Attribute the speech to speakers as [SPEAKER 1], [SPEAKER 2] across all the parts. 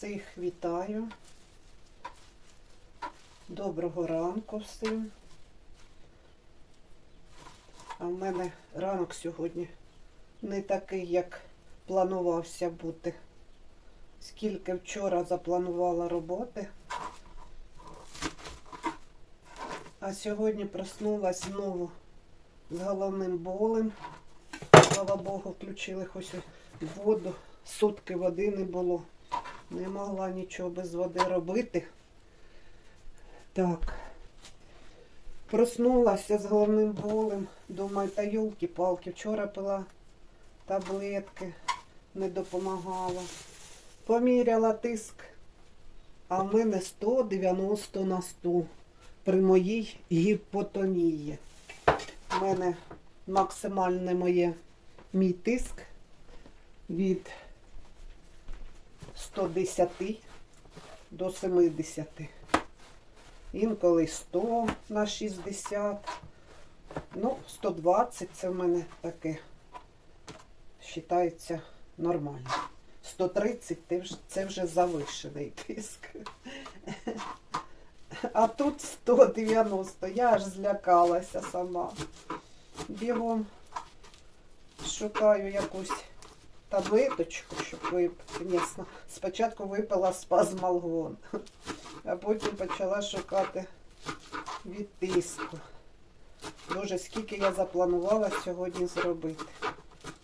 [SPEAKER 1] Всіх вітаю. Доброго ранку всім. А в мене ранок сьогодні не такий, як планувався бути. Скільки вчора запланувала роботи. А сьогодні проснулась знову з головним болем. Слава Богу, включили хоч воду. Сутки води не було. Не могла нічого без води робити. Так. Проснулася з головним болем. Думаю, та юлки-палки. Вчора пила таблетки, не допомагала. Поміряла тиск, а в мене 190 на 100 при моїй гіпотонії. У мене максимальне моє мій тиск від 110 до 70. Інколи 100 на 60. Ну, 120 це в мене таке вважається нормально. 130 це вже- завищений тиск. А тут 190. Я аж злякалася сама. Бігом шукаю якусь таблеточку, щоб випити. Звісно, спочатку випила спазмалгон, а потім почала шукати від тиску. Боже, скільки я запланувала сьогодні зробити.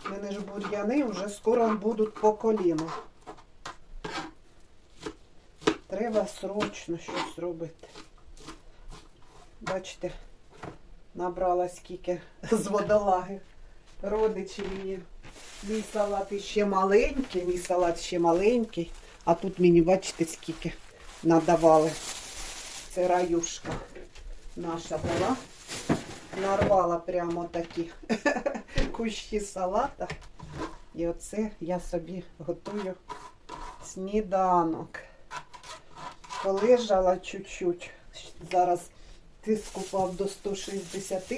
[SPEAKER 1] У мене ж бур'яни вже скоро будуть по коліну. Треба срочно щось робити. Бачите, набрала скільки з водолаги. Родичі мені. Мій салат іще маленький, мій салат ще маленький. А тут мені, бачите, скільки надавали. Це раюшка наша була. Нарвала прямо такі кущі салата. І оце я собі готую сніданок. Полежала чуть-чуть. Зараз тиск упав до 160.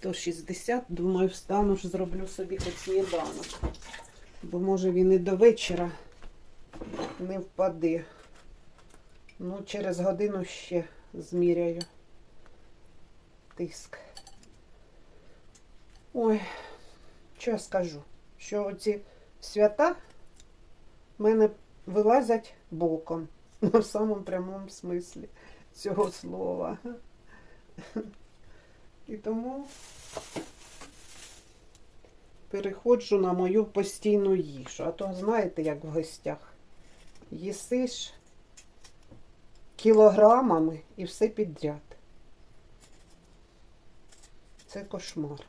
[SPEAKER 1] 160. Думаю, встану ж зроблю собі хоч сніданок. Бо може він і до вечора не впаде. Ну, через годину ще зміряю тиск. Ой, що я скажу? Що ці свята в мене вилазять боком. В самому прямому смислі цього слова. І тому переходжу на мою постійну їжу. А то знаєте, як в гостях. Їсиш кілограмами і все підряд. Це кошмар.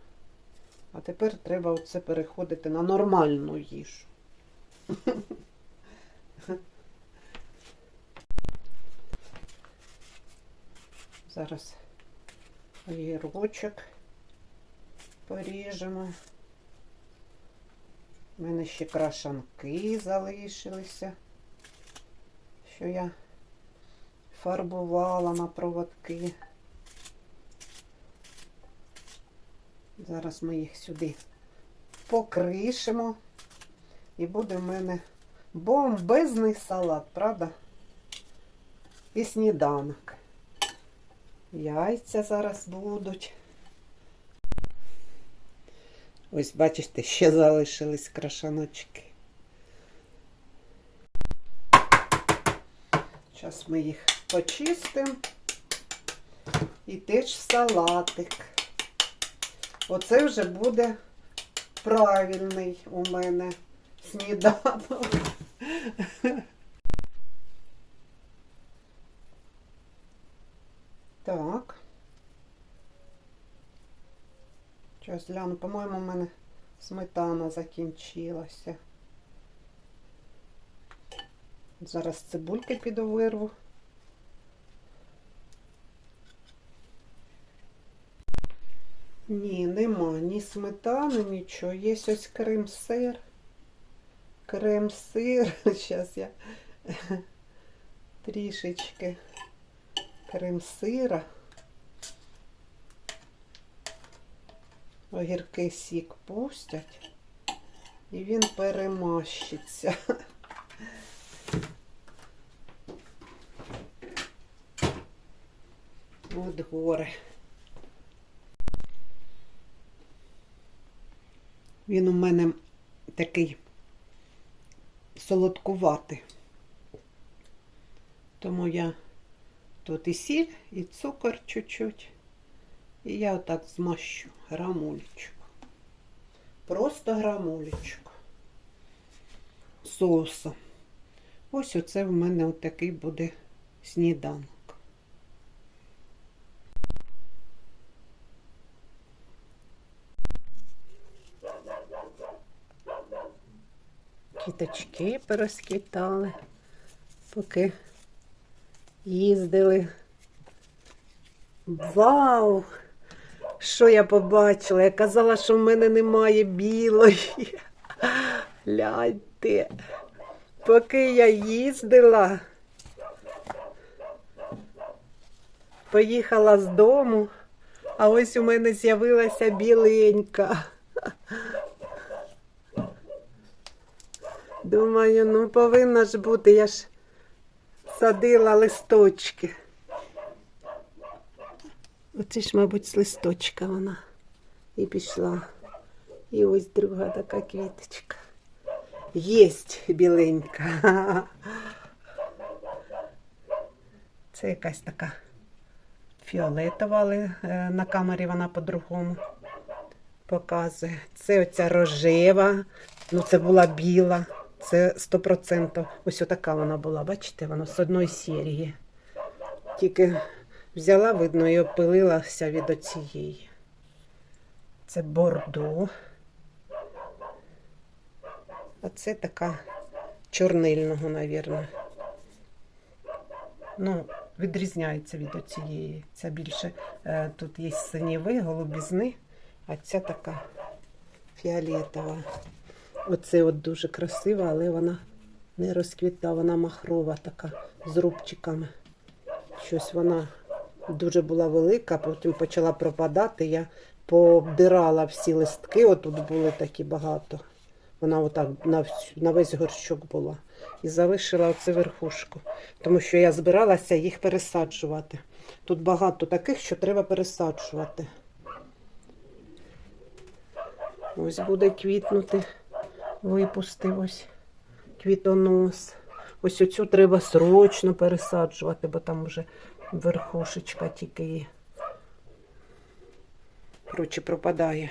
[SPEAKER 1] А тепер треба оце переходити на нормальну їжу. Зараз огірочок поріжемо. У мене ще крашанки залишилися, що я фарбувала на проводки. Зараз ми їх сюди покришимо. І буде в мене бомбезний салат, правда? І сніданок. Яйця зараз будуть. Ось, бачите, ще залишились крашаночки. Зараз ми їх почистимо. І теж салатик. Оце вже буде правильний у мене сніданок. Так. Щось гляну, по-моєму, у мене сметана закінчилася. Зараз цибульки піду вирву. Ні, нема ні сметани, нічого. Є ось крем-сир. Крем-сир. Зараз я трішечки крем-сира. огірки сік пустять, і він перемащиться. От горе. Він у мене такий солодкуватий, тому я тут і сіль, і цукор чуть-чуть. І я отак змащу грамулечку. Просто грамулечку соусом. Ось оце в мене отакий буде сніданок. Кіточки порозквітали, поки їздили. Вау! Що я побачила? Я казала, що в мене немає білої. Гляньте. Поки я їздила, поїхала з дому, а ось у мене з'явилася біленька. Думаю, ну повинна ж бути, я ж садила листочки. Оце ж, мабуть, з листочка вона і пішла. І ось друга така квіточка. Єсть біленька. Це якась така фіолетова, але е, на камері вона по-другому показує. Це оця рожева, ну це була біла, це 100%. Ось отака вона була, бачите, вона з одної серії. Тільки взяла, видно, і опилилася від оцієї. Це бордо. А це така чорнильного, навірно. Ну, відрізняється від оцієї. Ця більше е, тут є синіви, голубізни, а ця така фіолетова. Оце от дуже красива, але вона не розквіта, вона махрова така з рубчиками. Щось вона дуже була велика, потім почала пропадати. Я пообдирала всі листки, отут були такі багато. Вона отак на, на весь горщок була. І залишила оце верхушку. Тому що я збиралася їх пересаджувати. Тут багато таких, що треба пересаджувати. Ось буде квітнути. Випустив ось квітонос. Ось оцю треба срочно пересаджувати, бо там вже верхушечка тільки є. Коротше, пропадає.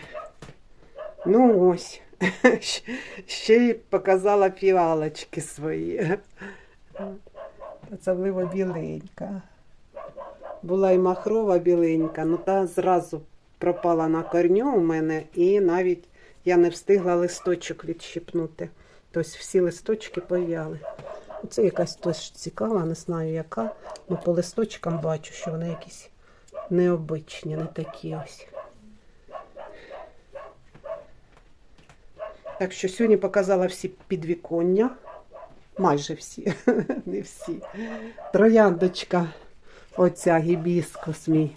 [SPEAKER 1] Ну ось. Ще й показала фіалочки свої. Особливо біленька. Була і махрова біленька, ну та зразу пропала на корню у мене, і навіть я не встигла листочок відщипнути. Тобто всі листочки пов'яли. Це якась теж цікава, не знаю яка. Ну по листочкам бачу, що вони якісь необичні, не такі ось. Так що сьогодні показала всі підвіконня. Майже всі, не всі. Трояндочка, оця гібіскус мій.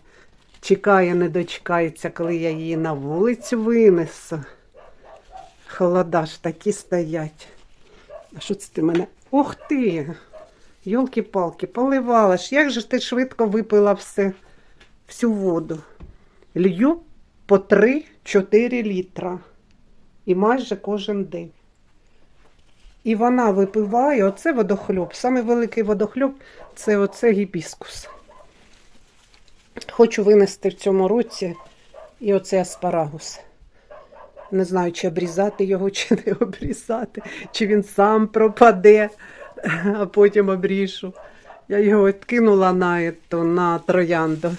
[SPEAKER 1] Чекає, не дочекається, коли я її на вулицю винесу. Холода ж такі стоять. А що це ти мене? Ух ти! Йолки-палки, поливала ж. Як же ти швидко випила все, всю воду? Лью по 3-4 літра. І майже кожен день. І вона випиває, оце водохльоб. Саме великий водохльоб це оце гібіскус. Хочу винести в цьому році і оцей аспарагус. Не знаю, чи обрізати його, чи не обрізати, чи він сам пропаде, а потім обріжу. Я його відкинула на, ету, на троянду.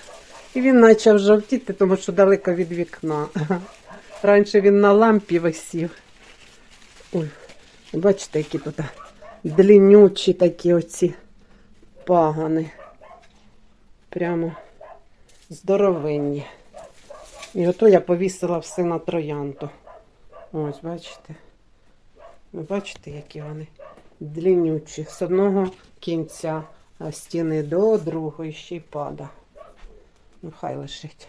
[SPEAKER 1] І він почав жовтіти, тому що далеко від вікна. Раніше він на лампі висів. Ой, бачите, які тут длиннючі такі оці пагани. Прямо здоровенні. І ото я повісила все на троянду. Ось, бачите? Ви бачите, які вони длиннючі. З одного кінця стіни до другої ще й пада. Ну, хай лишить.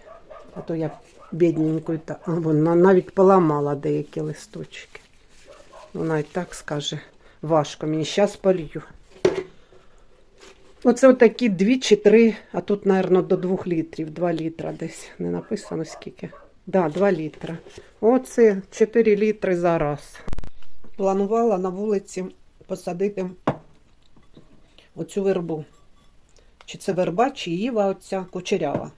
[SPEAKER 1] А то я бідненькою та вона навіть поламала деякі листочки. Вона і так скаже важко. Мені зараз полью. Оце отакі дві чи три, а тут, мабуть, до двох літрів, два літра десь. Не написано скільки. Да, два літра. Оце 4 літри за раз. Планувала на вулиці посадити оцю вербу. Чи це верба, чи іва оця кучерява.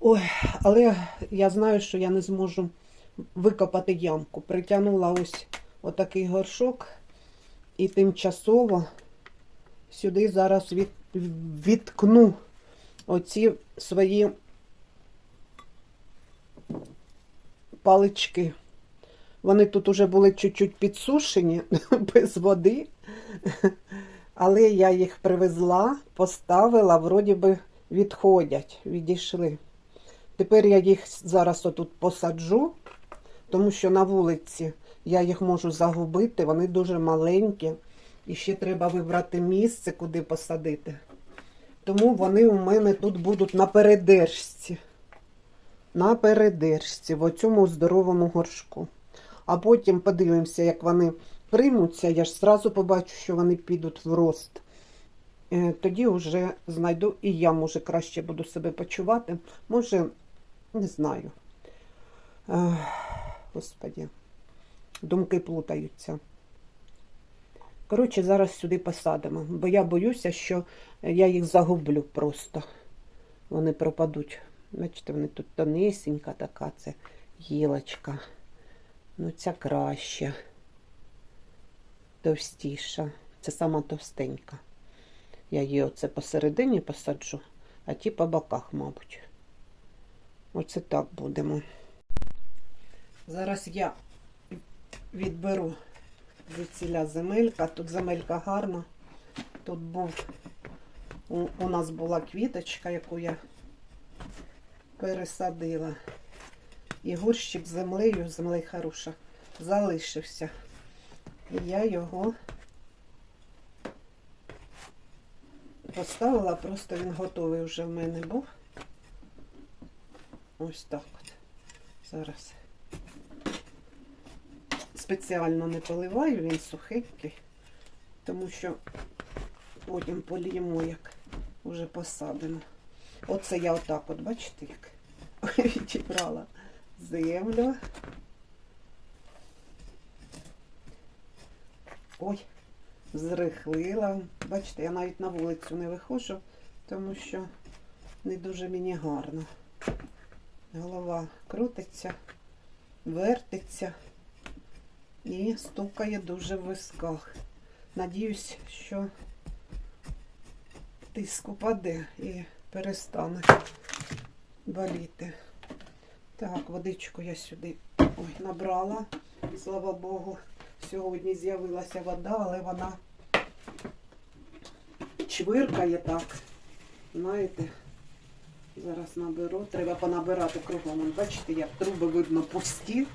[SPEAKER 1] Ой, але я знаю, що я не зможу викопати ямку. Притягнула ось отакий горшок і тимчасово сюди зараз від, відкну оці свої палички. Вони тут уже були чуть-чуть підсушені без води, але я їх привезла, поставила, вроді би відходять, відійшли. Тепер я їх зараз отут посаджу, тому що на вулиці я їх можу загубити, вони дуже маленькі. І ще треба вибрати місце, куди посадити. Тому вони у мене тут будуть на передержці. На передержці, в оцьому здоровому горшку. А потім подивимося, як вони приймуться. Я ж зразу побачу, що вони підуть в рост. Е, Тоді вже знайду і я, може, краще буду себе почувати. Може, не знаю. Ех, Господі, думки плутаються. Коротше, зараз сюди посадимо, бо я боюся, що я їх загублю просто. Вони пропадуть. Бачите, вони тут тонесенька така, це гілочка. Ну, ця краща, товстіша. Це сама товстенька. Я її оце посередині посаджу, а ті по боках, мабуть. Оце так будемо. Зараз я відберу звідсіля земелька. Тут земелька гарна. Тут був у, у нас була квіточка, яку я пересадила. І горщик землею, землею хороша, залишився. І я його поставила, просто він готовий вже в мене був. Ось так от. Зараз спеціально не поливаю, він сухенький, тому що потім поліємо, як вже посадимо. Оце я отак от, бачите, як відібрала землю. Ой, зрихлила. Бачите, я навіть на вулицю не виходжу, тому що не дуже мені гарно. Голова крутиться, вертиться і стукає дуже в висках. Надіюсь, що тиск упаде і перестане боліти. Так, водичку я сюди ой, набрала. Слава Богу, сьогодні з'явилася вода, але вона чвиркає так. Знаєте, зараз наберу. Треба понабирати кругом. Бачите, як труби видно пусті.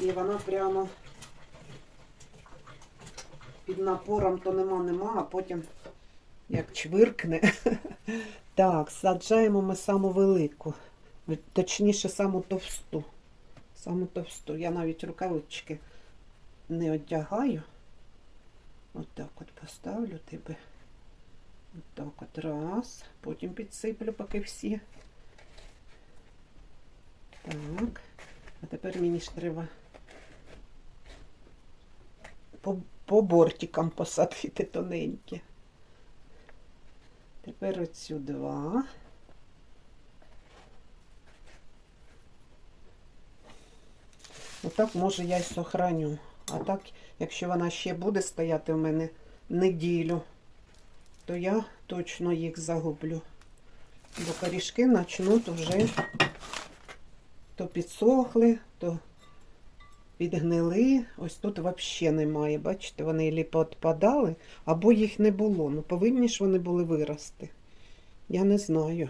[SPEAKER 1] І вона прямо під напором то нема, нема, а потім як чвиркне. Так, саджаємо ми саму велику, точніше, саму товсту. Саму товсту. Я навіть рукавички не одягаю. Отак от, поставлю тебе. Отак от раз. Потім підсиплю поки всі. Так. А тепер мені ж треба по, по бортикам посадити тоненькі. Тепер оцю два. Отак, може, я й сохраню. А так, якщо вона ще буде стояти в мене неділю, то я точно їх загублю. Бо корішки почнуть вже то підсохли, то підгнили. Ось тут взагалі немає. Бачите, вони ліпо відпадали, або їх не було. Ну, повинні ж вони були вирости. Я не знаю.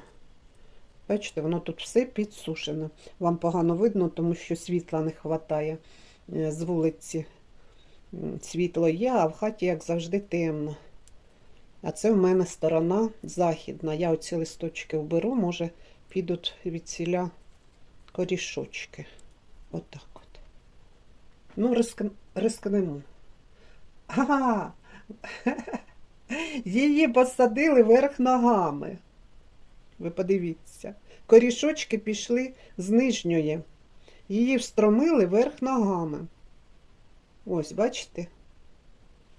[SPEAKER 1] Бачите, воно тут все підсушено. Вам погано видно, тому що світла не вистачає з вулиці. Світло є, а в хаті, як завжди, темно. А це в мене сторона західна. Я оці листочки вберу, може, підуть від ціля корішочки. Отак от. Ну, риск... рискнемо. Ага! Її посадили верх ногами. Ви подивіться. Корішочки пішли з нижньої. Її встромили верх ногами. Ось, бачите?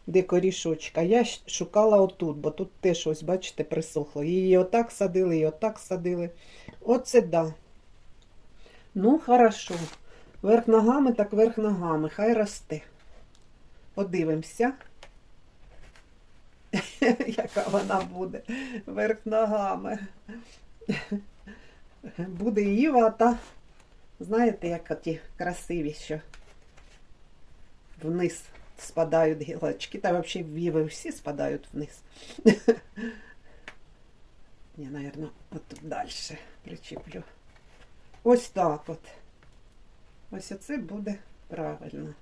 [SPEAKER 1] Де корішочка. Я шукала отут, бо тут теж ось, бачите, присохло. Її отак садили, і отак садили. Оце да. Ну, хорошо. Верх ногами, так верх ногами. Хай росте. Подивимося. Яка вона буде верх ногами. Буде Іва, та знаєте, як ті красиві, що вниз спадають гілочки. Та взагалі віви всі спадають вниз. Я, мабуть, от далі причеплю. Ось так от. Ось оце буде правильно.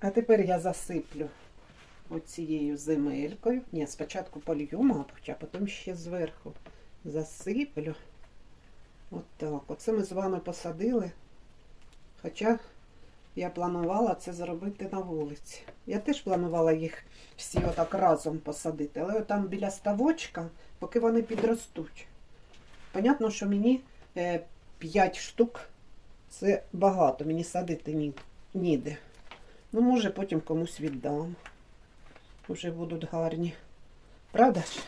[SPEAKER 1] А тепер я засиплю оцією земелькою. Ні, спочатку полью, мабуть, а потім ще зверху засиплю. От так. Оце ми з вами посадили. Хоча я планувала це зробити на вулиці. Я теж планувала їх всі отак разом посадити, але там біля ставочка, поки вони підростуть. Понятно, що мені 5 штук це багато, мені садити ні, ніде. Ну, може, потім комусь віддам. Уже будуть гарні. Правда ж?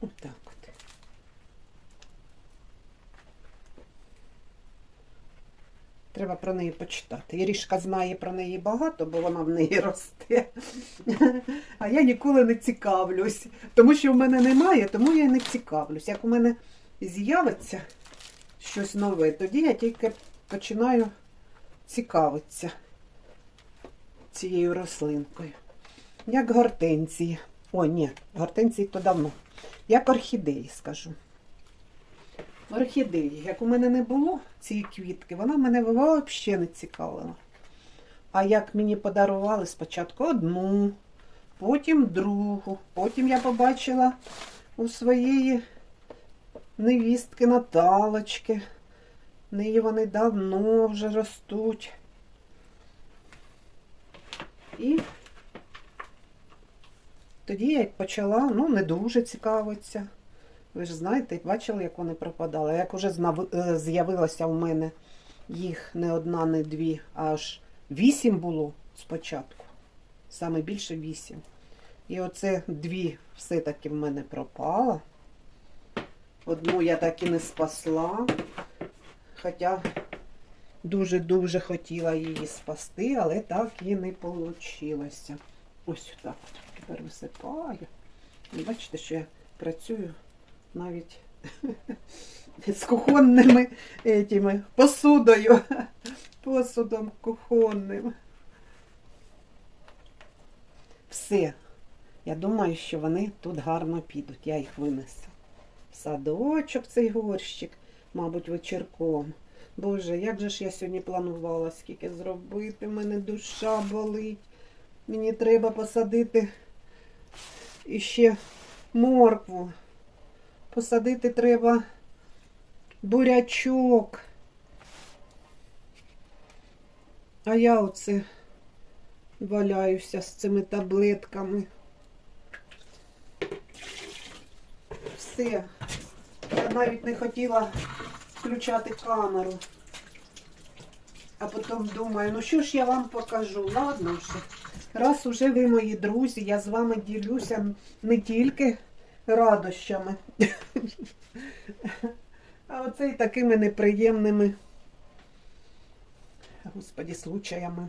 [SPEAKER 1] Отак от. Треба про неї почитати. Ірішка знає про неї багато, бо вона в неї росте. А я ніколи не цікавлюсь. Тому що в мене немає, тому я не цікавлюсь. Як у мене з'явиться щось нове, тоді я тільки починаю цікавитися цією рослинкою. Як гортензії. О, ні, гортензії то давно. Як орхідеї, скажу. Орхідеї. Як у мене не було цієї квітки, вона мене взагалі не цікавила. А як мені подарували спочатку одну, потім другу, потім я побачила у своєї невістки Наталочки. Неї вони давно вже ростуть. І тоді я почала, ну, не дуже цікавитися. Ви ж знаєте, бачили, як вони пропадали. Як уже е, з'явилося у мене їх не одна, не дві, аж вісім було спочатку. Саме більше вісім. І оце дві все-таки в мене пропало. Одну я так і не спасла. Хоча дуже-дуже хотіла її спасти, але так і не вийшло. Ось так. Тепер висипаю. Бачите, що я працюю навіть з кухонними етіми, посудою, посудом кухонним. Все. Я думаю, що вони тут гарно підуть. Я їх винесу. Садочок цей горщик, мабуть, вечірком. Боже, як же ж я сьогодні планувала, скільки зробити, в мене душа болить. Мені треба посадити іще моркву. Посадити треба бурячок. А я оце валяюся з цими таблетками. Все. Я навіть не хотіла включати камеру. А потім думаю, ну що ж я вам покажу? Ладно вже. Раз уже ви мої друзі, я з вами ділюся не тільки радощами, а оце й такими неприємними, господі, случаями.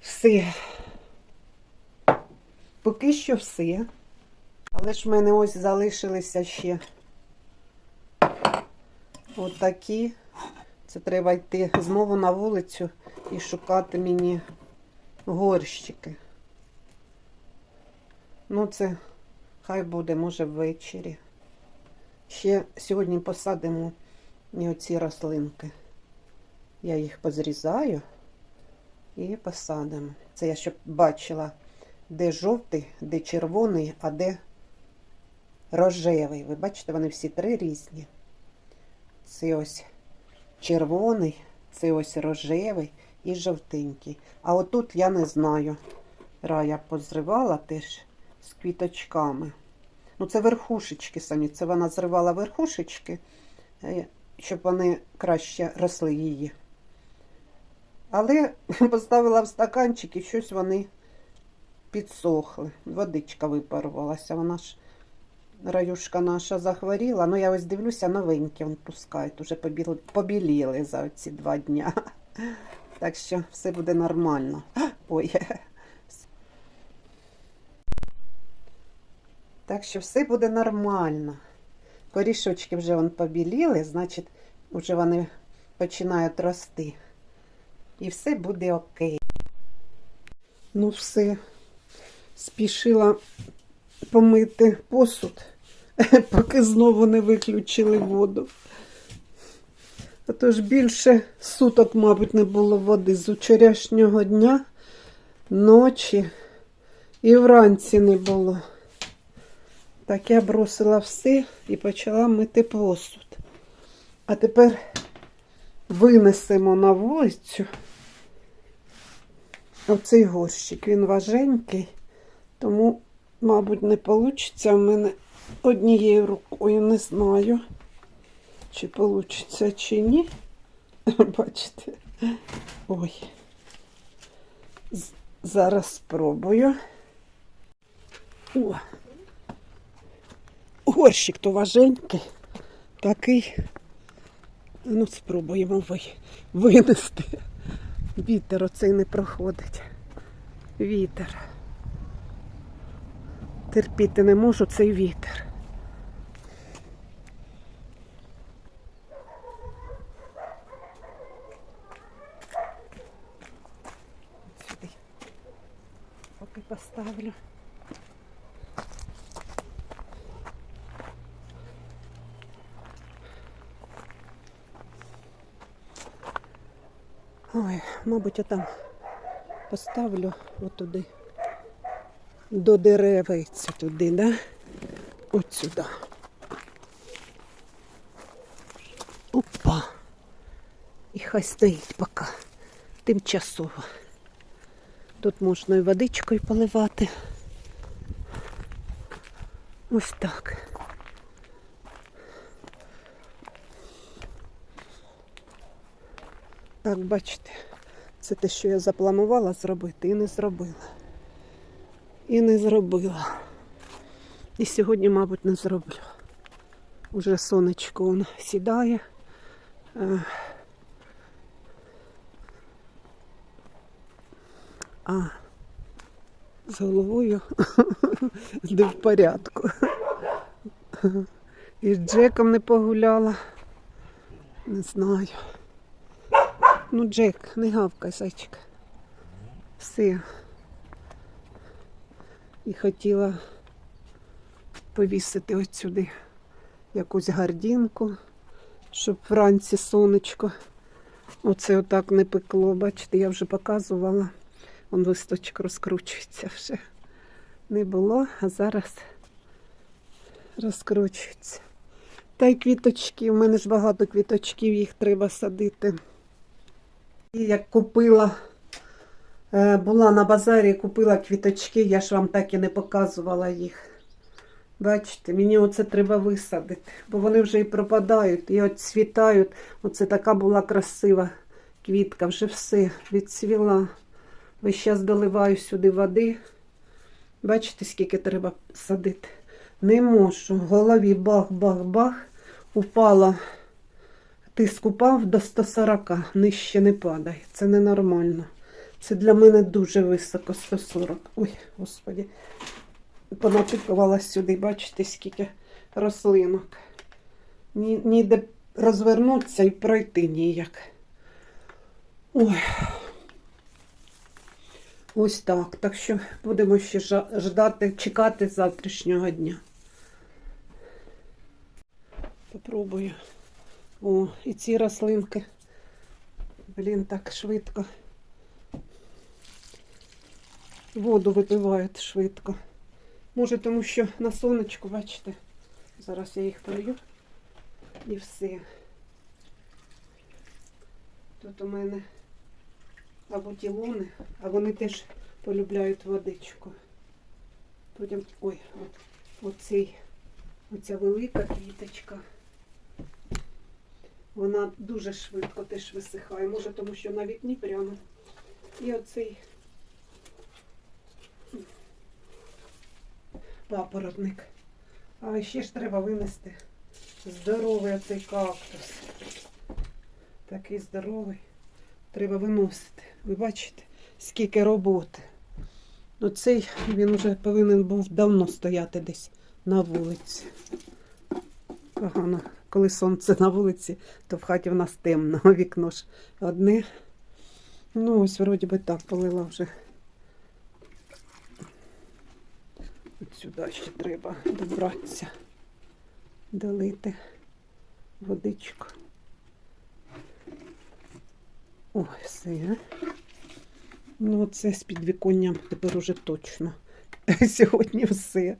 [SPEAKER 1] Все. Поки що все. Але ж в мене ось залишилися ще отакі. Це треба йти знову на вулицю і шукати мені горщики. Ну, це хай буде, може, ввечері. Ще сьогодні посадимо і оці рослинки. Я їх позрізаю і посадимо. Це я щоб бачила, де жовтий, де червоний, а де рожевий. Ви бачите, вони всі три різні. Це ось червоний, це ось рожевий і жовтенький. А отут я не знаю. Рая позривала теж з квіточками. Ну, це верхушечки самі. Це вона зривала верхушечки, е, щоб вони краще росли її. Але поставила в стаканчик і щось вони підсохли. Водичка випарувалася. Вона ж раюшка наша захворіла. Ну, я ось дивлюся, новенькі він пускають. Уже побіл- побіліли за ці два дня. Так що все буде нормально. Ой. Так що все буде нормально. Корішочки вже вон побіліли, значить, вже вони починають рости. І все буде окей. Ну, все. Спішила помити посуд, поки знову не виключили воду. А то ж більше суток, мабуть, не було води з вчорашнього дня, ночі і вранці не було. Так я бросила все і почала мити посуд. А тепер винесемо на вулицю оцей горщик. Він важенький, тому, мабуть, не вийде в мене однією рукою. Не знаю, чи вийде, чи ні. Бачите? Ой. Зараз спробую. О. Горщик то важенький, такий. Ну, спробуємо винести. Вітер оцей не проходить. Вітер. Терпіти не можу цей вітер. Сюди. Поки поставлю. Ой, мабуть, я там поставлю отуди. До деревиці туди, да? От сюди. Опа. І хай стоїть поки. Тимчасово. Тут можна і водичкою поливати. Ось так. Так, бачите, це те, що я запланувала зробити і не зробила. І не зробила. І сьогодні, мабуть, не зроблю. Уже сонечко воно сідає. Е, А з головою не в порядку. І з Джеком не погуляла. Не знаю. Ну, Джек, не гавкай, зайчик. Все. І хотіла повісити от сюди якусь гардінку, щоб вранці сонечко. Оце отак не пекло. Бачите, я вже показувала. Он листочок розкручується вже. Не було, а зараз розкручується. Та й квіточки. У мене ж багато квіточків, їх треба садити. Як купила, е, була на базарі, купила квіточки, я ж вам так і не показувала їх. Бачите, мені оце треба висадити, бо вони вже і пропадають, і відцвітають. Оце така була красива квітка, вже все відцвіла. Весь час доливаю сюди води. Бачите, скільки треба садити. Не можу. В голові бах-бах-бах. Упала. Тиск упав до 140, нижче не падає. Це ненормально. Це для мене дуже високо 140. Ой, господі. Понатикувала сюди, бачите, скільки рослинок. Ні, ніде розвернутися і пройти ніяк. Ой. Ось так. Так що будемо ще ждати, чекати завтрашнього дня. Попробую. О, і ці рослинки. Блін, так швидко. Воду випивають швидко. Може, тому що на сонечку, бачите, зараз я їх полью і все. Тут у мене або тілони, а вони теж полюбляють водичку. Потім, ой, от, оцей, оця велика квіточка. Вона дуже швидко теж висихає. Може, тому що на вікні прямо. І оцей папоротник. А ще ж треба винести здоровий оцей кактус. Такий здоровий. Треба виносити. Ви бачите, скільки роботи. Оцей він вже повинен був давно стояти десь на вулиці. Погано, коли сонце на вулиці, то в хаті в нас темно, а вікно ж одне. Ну, ось вроді би так полила вже. От сюди ще треба добратися, долити водичку. Ой, все. Ну, це з підвіконням тепер уже точно. Сьогодні все.